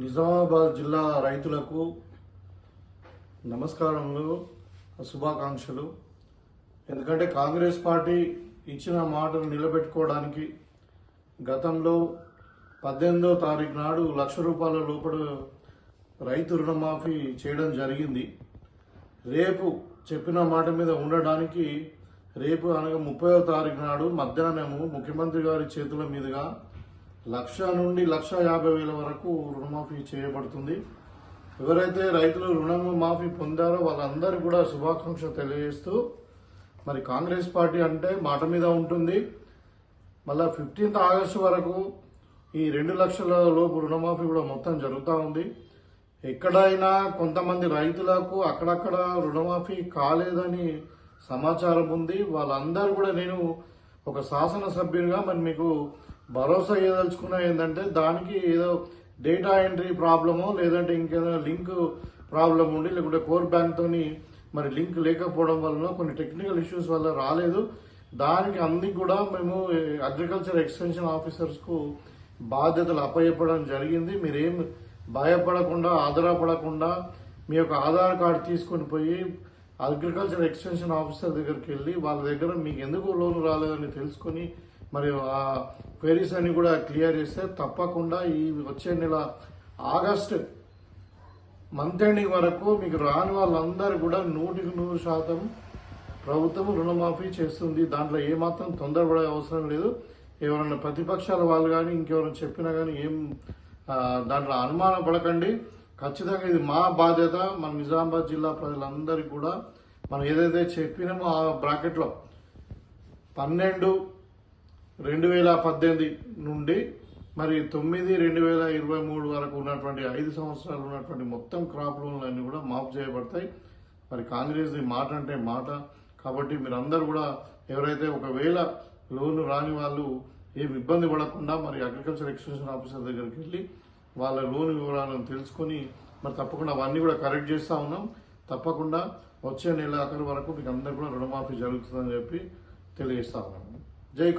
నిజామాబాద్ జిల్లా రైతులకు నమస్కారములు శుభాకాంక్షలు. ఎందుకంటే కాంగ్రెస్ పార్టీ ఇచ్చిన మాటను నిలబెట్టుకోవడానికి గతంలో పద్దెనిమిదో తారీఖు నాడు లక్ష రూపాయల లోపల రైతు రుణమాఫీ చేయడం జరిగింది. రేపు చెప్పిన మాట మీద ఉండడానికి రేపు అనగా ముప్పైవ తారీఖు నాడు మధ్యాహ్నము ముఖ్యమంత్రి గారి చేతుల మీదుగా లక్ష నుండి లక్ష యాభై వేల వరకు రుణమాఫీ చేయబడుతుంది. ఎవరైతే రైతులు రుణం మాఫీ పొందారో వాళ్ళందరూ కూడా శుభాకాంక్షలు తెలియజేస్తూ మరి కాంగ్రెస్ పార్టీ అంటే మాట మీద ఉంటుంది. మళ్ళా ఫిఫ్టీన్త్ ఆగస్టు వరకు ఈ రెండు లక్షల లోపు రుణమాఫీ కూడా మొత్తం జరుగుతూ ఉంది. ఎక్కడైనా కొంతమంది రైతులకు అక్కడక్కడ రుణమాఫీ కాలేదని సమాచారం ఉంది. వాళ్ళందరూ కూడా నేను ఒక శాసనసభ్యునిగా మరి మీకు భరోసా ఏదలుచుకున్నా ఏంటంటే దానికి ఏదో డేటా ఎంట్రీ ప్రాబ్లమో లేదంటే ఇంకేదైనా లింక్ ప్రాబ్లం ఉండి లేకుంటే కోర్ బ్యాంక్తోని మరి లింక్ లేకపోవడం వలన కొన్ని టెక్నికల్ ఇష్యూస్ వల్ల రాలేదు. దానికి అన్ని కూడా మేము అగ్రికల్చర్ ఎక్స్టెన్షన్ ఆఫీసర్స్కు బాధ్యతలు అప్పచెప్పడం జరిగింది. మీరేం భయపడకుండా ఆధారపడకుండా మీ యొక్క ఆధార్ కార్డు తీసుకొని పోయి అగ్రికల్చర్ ఎక్స్టెన్షన్ ఆఫీసర్ దగ్గరికి వెళ్ళి వాళ్ళ దగ్గర మీకు ఎందుకు లోన్ రాలేదని తెలుసుకొని మరి ఆ క్వైరీస్ అన్ని కూడా క్లియర్ చేస్తే తప్పకుండా ఈ వచ్చే నెల ఆగస్ట్ మంత్ ఎండింగ్ వరకు మీకు రాని వాళ్ళందరూ కూడా నూటికి నూరు శాతం ప్రభుత్వం రుణమాఫీ చేస్తుంది. దాంట్లో ఏమాత్రం తొందరపడే అవసరం లేదు. ఎవరైనా ప్రతిపక్షాల వాళ్ళు కానీ ఇంకెవరైనా చెప్పినా కానీ ఏం దాంట్లో అనుమానం పడకండి ఖచ్చితంగా ఇది మా బాధ్యత మన నిజామాబాద్ జిల్లా ప్రజలందరికీ కూడా. మనం ఏదైతే చెప్పినామో ఆ బ్రాకెట్లో పన్నెండు రెండు వేల పద్దెనిమిది నుండి మరి తొమ్మిది రెండు వేల ఇరవై మూడు వరకు ఉన్నటువంటి ఐదు సంవత్సరాలు ఉన్నటువంటి మొత్తం క్రాప్ లోన్లన్నీ కూడా మాఫ్ చేయబడతాయి. మరి కాంగ్రెస్ది మాట అంటే మాట. కాబట్టి మీరందరూ కూడా ఎవరైతే ఒకవేళ లోన్ రాని వాళ్ళు ఏం ఇబ్బంది పడకుండా మరి అగ్రికల్చర్ ఎక్స్టెన్షన్ ఆఫీసర్ దగ్గరికి వెళ్ళి వాళ్ళ లోన్ వివరాలను తెలుసుకొని మరి తప్పకుండా అవన్నీ కూడా కరెక్ట్ చేస్తా ఉన్నాం. తప్పకుండా వచ్చే నెల ఆఖరి వరకు మీకు అందరు కూడా రుణమాఫీ జరుగుతుందని చెప్పి తెలియజేస్తా ఉన్నాం. జై